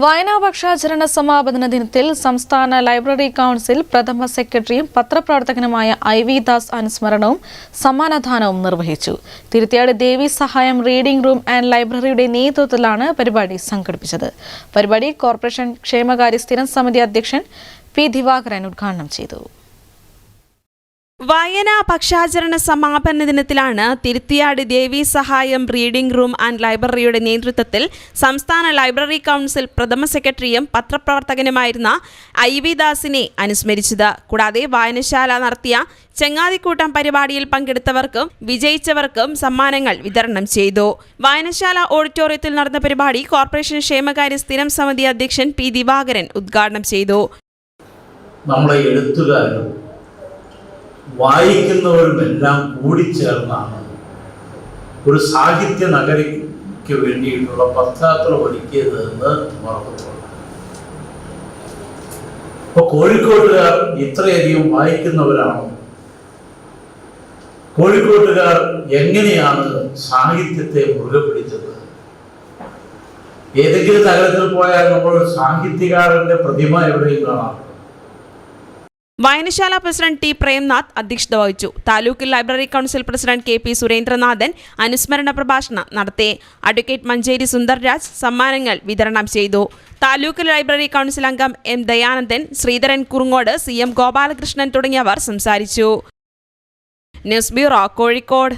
വായനാ പക്ഷാചരണ സമാപന ദിനത്തിൽ സംസ്ഥാന ലൈബ്രറി കൗൺസിൽ പ്രഥമ സെക്രട്ടറിയും പത്രപ്രവർത്തകനുമായ ഐ വി ദാസ് അനുസ്മരണവും സമ്മാനദാനവും നിർവഹിച്ചു. തിരുത്തിയാട് ദേവി സഹായം റീഡിംഗ് റൂം ആൻഡ് ലൈബ്രറിയുടെ നേതൃത്വത്തിലാണ് പരിപാടി സംഘടിപ്പിച്ചത്. പരിപാടി കോർപ്പറേഷൻ ക്ഷേമകാര്യ സ്ഥിരം സമിതി അധ്യക്ഷൻ പി ദിവാകരൻ ഉദ്ഘാടനം ചെയ്തു. വായനാ പക്ഷാചരണ സമാപന ദിനത്തിലാണ് തിരുത്തിയാടി ദേവി സഹായം റീഡിംഗ് റൂം ആൻഡ് ലൈബ്രറിയുടെ നേതൃത്വത്തിൽ സംസ്ഥാന ലൈബ്രറി കൗൺസിൽ പ്രഥമ സെക്രട്ടറിയും പത്രപ്രവർത്തകനുമായിരുന്ന ഐ വി ദാസിനെ അനുസ്മരിച്ചത്. കൂടാതെ വായനശാല നടത്തിയ ചെങ്ങാതിക്കൂട്ടം പരിപാടിയിൽ പങ്കെടുത്തവർക്കും വിജയിച്ചവർക്കും സമ്മാനങ്ങൾ വിതരണം ചെയ്തു. വായനശാല ഓഡിറ്റോറിയത്തിൽ നടന്ന പരിപാടി കോർപ്പറേഷൻ ക്ഷേമകാര്യ സ്ഥിരം സമിതി അധ്യക്ഷൻ പി ദിവാകരൻ ഉദ്ഘാടനം ചെയ്തു. നമ്മളെ വായിക്കുന്നവരുമെല്ലാം കൂടിച്ചേർന്നാണ്. ഒരു സാഹിത്യ നഗരിക്ക് വേണ്ടിയിട്ടുള്ള പശ്ചാത്തലം ഒരുക്കിയത് എന്ന് മറന്നുപോകണം ഇപ്പൊ കോഴിക്കോട്ടുകാർ ഇത്രയധികം വായിക്കുന്നവരാണോ? കോഴിക്കോട്ടുകാർ എങ്ങനെയാണ് സാഹിത്യത്തെ മുറുകെ പിടിച്ചത്? ഏതെങ്കിലും തലത്തിൽ പോയാൽ നമ്മൾ സാഹിത്യകാരന്റെ പ്രതിമ എവിടെയും കാണാം. വായനശാല പ്രസിഡന്റ് ടി പ്രേംനാഥ് അധ്യക്ഷത വഹിച്ചു. Taluk library council president K P Surendranathan അനുസ്മരണ പ്രഭാഷണം നടത്തി. അഡ്വക്കേറ്റ് മഞ്ചേരി സുന്ദർരാജ് സമ്മാനങ്ങൾ വിതരണം ചെയ്തു. താലൂക്ക് ലൈബ്രറി കൗൺസിൽ അംഗം M Dayanandan Sreedharan Kurungode C M Gopalakrishnan തുടങ്ങിയവർ സംസാരിച്ചു. News bureau Kozhikode.